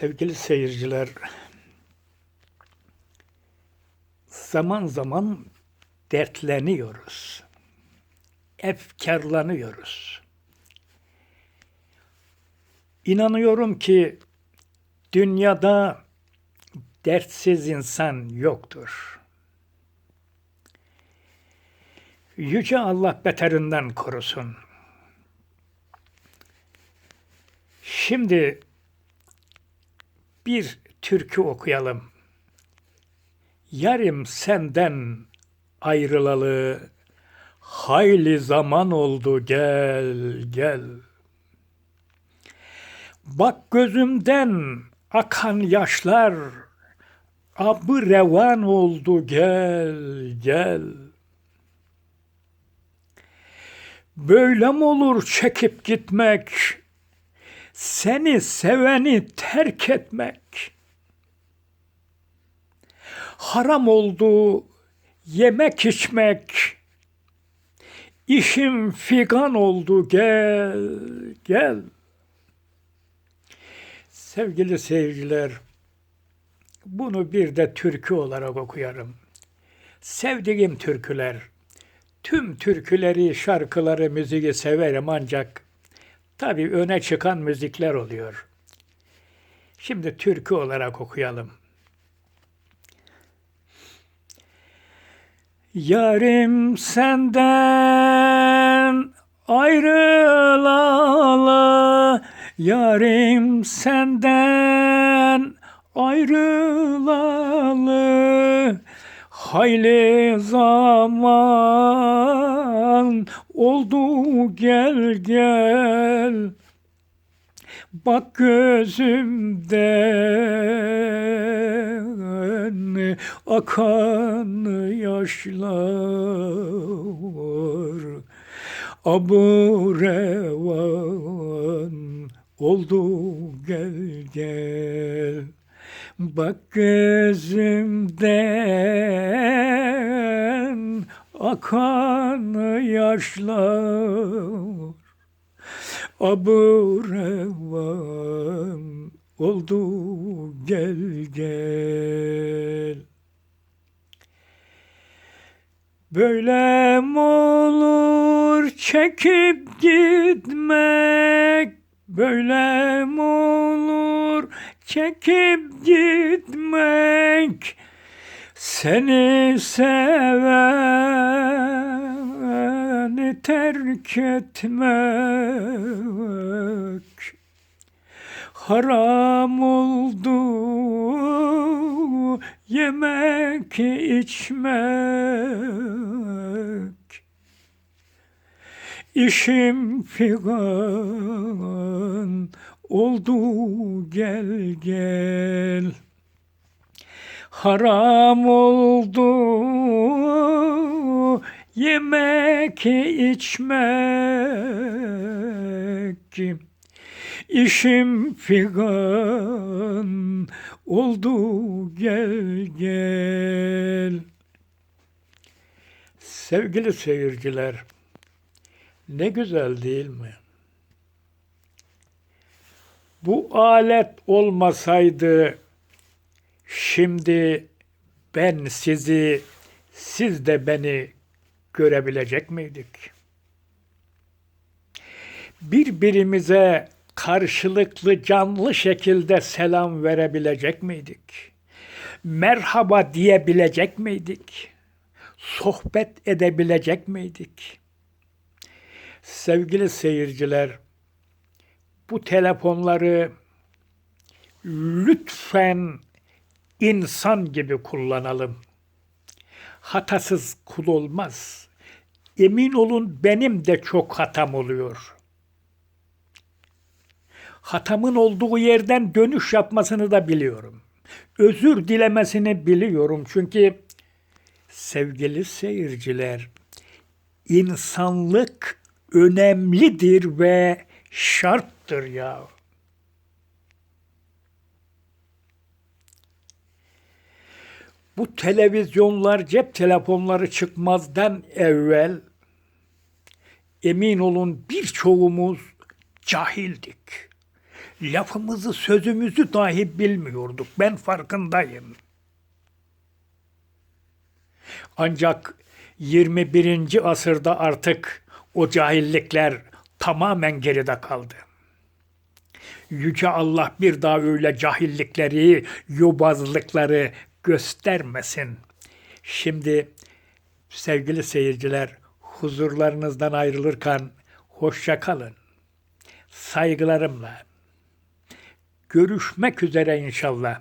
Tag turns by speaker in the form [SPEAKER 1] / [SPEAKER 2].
[SPEAKER 1] Sevgili seyirciler, zaman zaman dertleniyoruz. Efkarlanıyoruz. İnanıyorum ki dünyada dertsiz insan yoktur. Yüce Allah beterinden korusun. Şimdi bir türkü okuyalım. Yarım senden ayrılalı hayli zaman oldu gel gel. Bak gözümden akan yaşlar abı revan oldu gel gel. Böyle mi olur çekip gitmek? Seni seveni terk etmek. Haram oldu yemek içmek. İşim figan oldu gel gel. Sevgili seyirciler, bunu bir de türkü olarak okuyarım. Sevdiğim türküler, tüm türküleri, şarkıları, müziği severim ancak tabii öne çıkan müzikler oluyor. Şimdi türkü olarak okuyalım. Yarim senden ayrılalı, yarim senden ayrılalı. Hayli zaman oldu gel gel. Bak gözümden akan yaşlar Abu revan oldu gel gel Bak gözümden akan yaşlar Abu revan oldu gel gel. Böyle mi olur çekip gitmek? Böyle mi olur çekip gitmek? Seni seveni terk etmek haram oldu. Yemek içmek işim figan oldu. Gel gel haram oldu yemek içmek İşim figan oldu gel gel. Sevgili seyirciler, ne güzel değil mi? Bu alet olmasaydı şimdi ben sizi, siz de beni görebilecek miydik? Birbirimize karşılıklı canlı şekilde selam verebilecek miydik? Merhaba diyebilecek miydik? Sohbet edebilecek miydik? Sevgili seyirciler, bu telefonları lütfen insan gibi kullanalım. Hatasız kul olmaz. Emin olun benim de çok hatam oluyor. Hatamın olduğu yerden dönüş yapmasını da biliyorum. Özür dilemesini biliyorum çünkü sevgili seyirciler insanlık önemlidir ve şarttır ya. Bu televizyonlar, cep telefonları çıkmazdan evvel emin olun birçoğumuz cahildik. Lafımızı, sözümüzü dahi bilmiyorduk. Ben farkındayım. Ancak 21. asırda artık o cahillikler tamamen geride kaldı. Yüce Allah bir daha öyle cahillikleri, yobazlıkları göstermesin. Şimdi sevgili seyirciler huzurlarınızdan ayrılırken hoşça kalın. Saygılarımla. Görüşmek üzere inşallah.